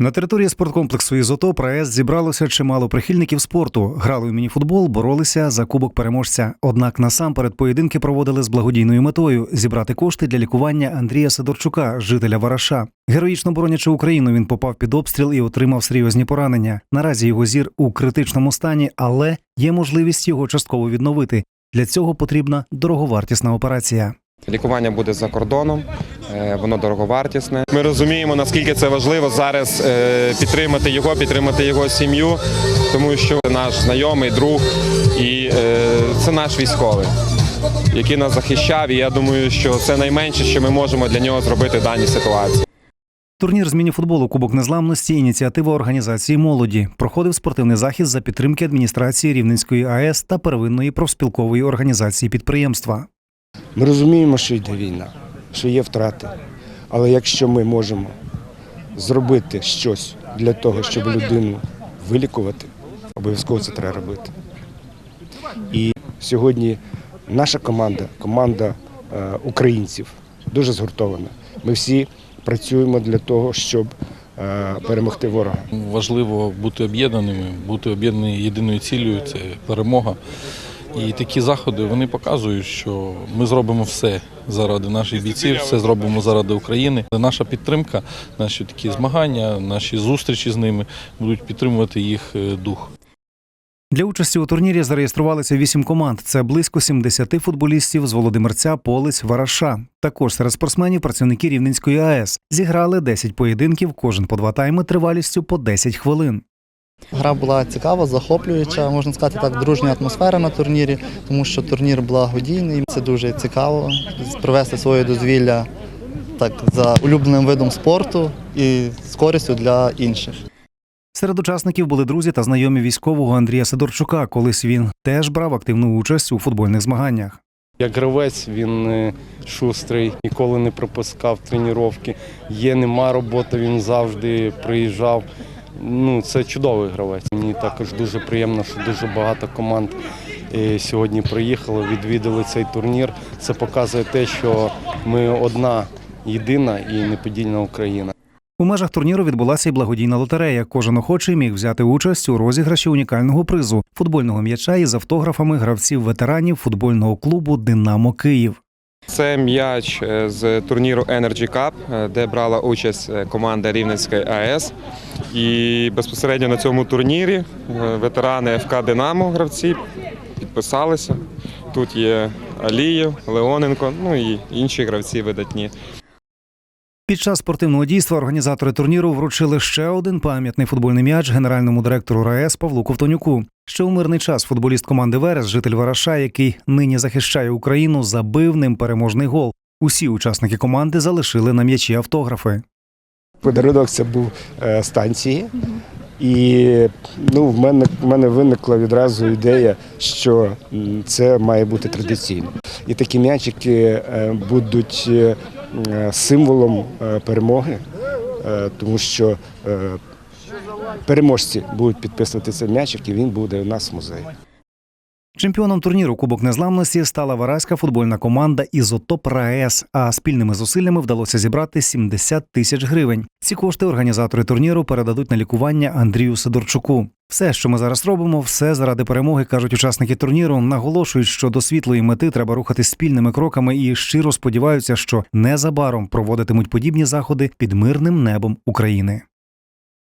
На території спорткомплексу «Ізотоп» АЕС зібралося чимало прихильників спорту. Грали у мініфутбол, боролися за кубок переможця. Однак насамперед поєдинки проводили з благодійною метою зібрати кошти для лікування Андрія Сидорчука, жителя Вараша. Героїчно боронячи Україну, він попав під обстріл і отримав серйозні поранення. Наразі його зір у критичному стані, але є можливість його частково відновити. Для цього потрібна дороговартісна операція. Лікування буде за кордоном, е, воно дороговартісне. Ми розуміємо, наскільки це важливо зараз е, підтримати його, підтримати його сім'ю, тому що наш знайомий, друг і е, це наш військовий, який нас захищав. І я думаю, що це найменше, що ми можемо для нього зробити в даній ситуації. Турнір з мініфутболу Кубок Незламності ініціатива організації молоді проходив спортивний захід за підтримки адміністрації Рівненської АЕС та первинної профспілкової організації підприємства. Ми розуміємо, що йде війна, що є втрати. Але якщо ми можемо зробити щось для того, щоб людину вилікувати, обов'язково це треба робити. І сьогодні наша команда, команда е, українців, дуже згуртована. Ми всі працюємо для того, щоб е, перемогти ворога. Важливо бути об'єднаними, бути об'єднані єдиною цілею це перемога. І такі заходи вони показують, що ми зробимо все заради наших бійців, все зробимо заради України. Наша підтримка, наші такі змагання, наші зустрічі з ними будуть підтримувати їх е, дух. Для участі у турнірі зареєструвалися вісім команд. Це близько 70 футболістів з Володимирця, Полиць, Вараша. Також серед спортсменів працівники Рівненської АЕС зіграли 10 поєдинків, кожен по два тайми тривалістю по 10 хвилин. Гра була цікава, захоплююча, можна сказати так, дружня атмосфера на турнірі, тому що турнір благодійний. Це дуже цікаво провести своє дозвілля так за улюбленим видом спорту і з користю для інших. Серед учасників були друзі та знайомі військового Андрія Сидорчука. Колись він теж брав активну участь у футбольних змаганнях. Як гравець він е, шустрий, ніколи не пропускав тренування. Є, нема роботи, він завжди приїжджав. Ну, це чудовий гравець. Мені також дуже приємно, що дуже багато команд е, сьогодні приїхало, відвідали цей турнір. Це показує те, що ми одна єдина і неподільна Україна. У межах турніру відбулася й благодійна лотерея. Кожен охочий міг взяти участь у розіграші унікального призу футбольного м'яча із автографами гравців ветеранів футбольного клубу Динамо Київ. Це м'яч е, з турніру Energy Cup, е, де брала участь е, команда Рівненської АЕС. І безпосередньо на цьому турнірі ветерани ФК Динамо гравці підписалися. Тут є Алієв, Леоненко, ну і інші гравці видатні. Під час спортивного дійства організатори турніру вручили ще один пам'ятний футбольний м'яч генеральному директору РаЕС Павлу Ковтонюку. Ще у мирний час футболіст команди Верес, житель Вараша, який нині захищає Україну, забив ним переможний гол. Усі учасники команди залишили на м'ячі автографи. Подарунок це був е, станції. І ну, в мене, в мене виникла відразу ідея, що це має бути традиційно. І такі м'ячики е, будуть е, символом перемоги, тому що переможці будуть підписувати цей м'ячик, і він буде у нас в музеї. Чемпіоном турніру Кубок Незламності стала вараська футбольна команда Ізотоп РаЕС, а спільними зусиллями вдалося зібрати 70 тисяч гривень. Ці кошти організатори турніру передадуть на лікування Андрію Сидорчуку. Все, що ми зараз робимо, все заради перемоги, кажуть учасники турніру. Наголошують, що до світлої мети треба рухати спільними кроками і щиро сподіваються, що незабаром проводитимуть подібні заходи під мирним небом України.